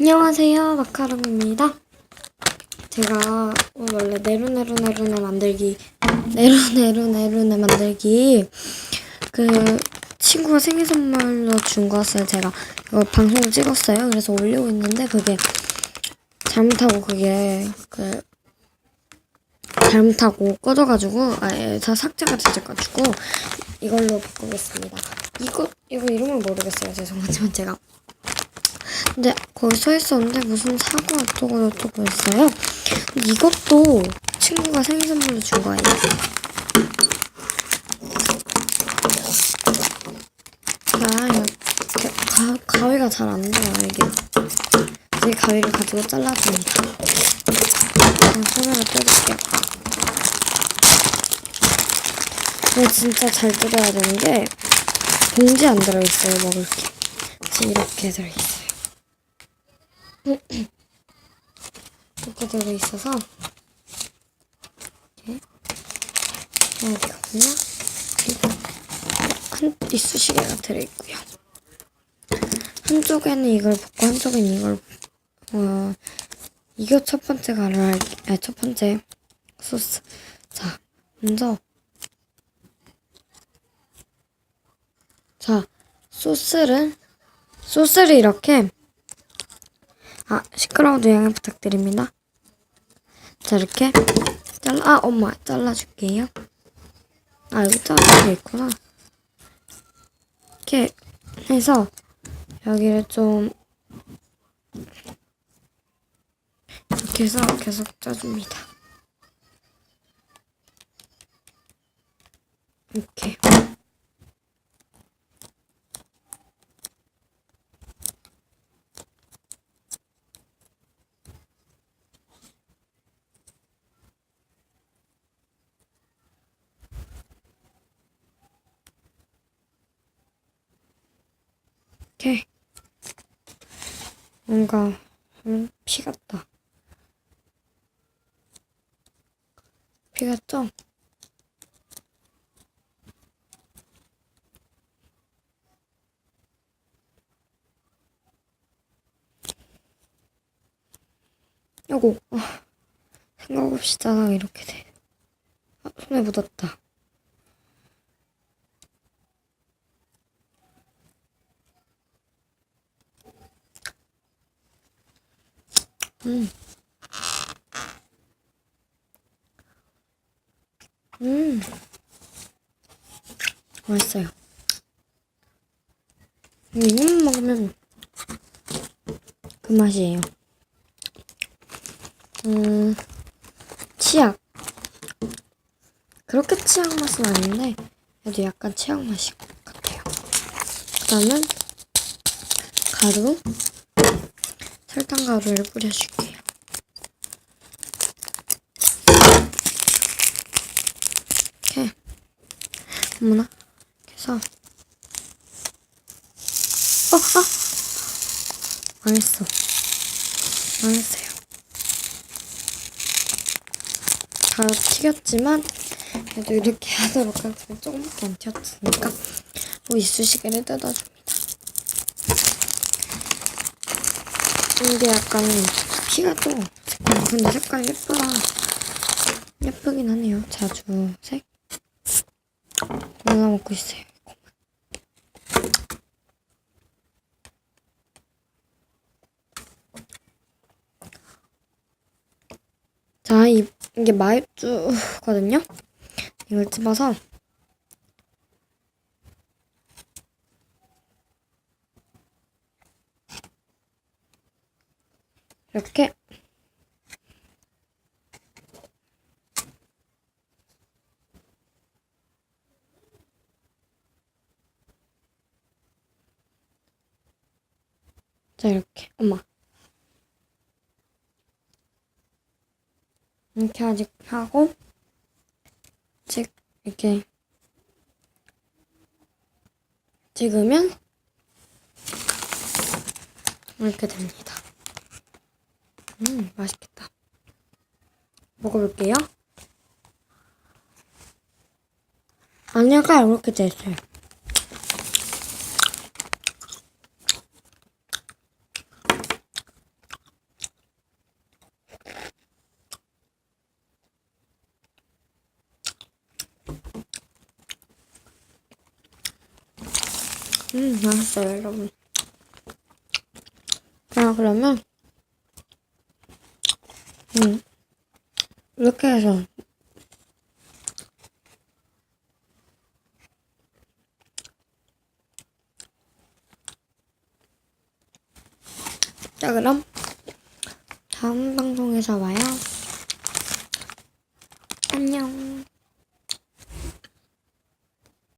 안녕하세요 마카롱입니다. 제가 원래 네로네로네로네 만들기 네로네로네로네 만들기 그 친구가 생일 선물로 준 것을 제가 이거 방송을 찍었어요. 그래서 올리고 있는데 그게 잘못하고 그게 그 잘못하고 꺼져가지고 아예 다 삭제가 되져가지고 이걸로 바꾸겠습니다. 이거 이거 이름을 모르겠어요. 죄송하지만 제가 근데 거기 써 있었는데 무슨 사과 어쩌고 저쩌고 했어요. 이것도 친구가 생일 선물로 준 거예요. 자, 이렇게 가, 가위가 잘 안 돼요, 이게. 이 가위를 가지고 잘라줍니다. 그냥 손으로 뜯을게요. 근데 진짜 잘 뜯어야 되는 게 봉지 안 들어있어요, 먹을 게. 이렇게 들어있어요. 이렇게 들어있어서 이렇게 해야 되거든요. 그리고 한 이쑤시개가 들어있고요. 한쪽에는 이걸 붓고 한쪽에는 이걸 어 이거 첫 번째 가루 할, 아니 첫 번째 소스. 자, 먼저 자 소스를 소스를 이렇게 아 시끄러워도 양해 부탁드립니다. 자 이렇게 잘라 아 엄마 잘라줄게요. 아 여기 자르게 있구나. 이렇게 해서 여기를 좀 이렇게 해서 계속 짜줍니다. 이렇게. 이렇게 뭔가 음, 피 같다. 피 같죠? 요거 아, 생각 없이 짜다가 이렇게 돼. 아, 손에 묻었다. 음. 음. 맛있어요. 이것만 먹으면 그 맛이에요. 음, 치약. 그렇게 치약 맛은 아닌데, 그래도 약간 치약 맛이 같아요. 그 다음은 가루. 설탕 가루를 뿌려줄게요. 이렇게 어머나 해서 어, 아! 망했어. 망했어요. 다 튀겼지만 그래도 이렇게 하도록 하겠습니다. 조금밖에 안 튀었으니까 뭐 이쑤시개를 뜯어줍니다. 이게 약간 피가 또 근데 색깔 예쁘다 예쁘긴 하네요 자주색 누나 먹고 있어요. 자 이, 이게 마요주거든요 이걸 집어서 이렇게 자 이렇게 엄마 이렇게 아직 하고 즉 이렇게 찍으면 이렇게 됩니다. 음, 맛있겠다. 먹어볼게요. 안에가 이렇게 돼 있어요. 음, 맛있어요, 여러분. 자, 그러면, 음, 이렇게 해서, 자, 그럼, 다음 방송에서 봐요. 안녕.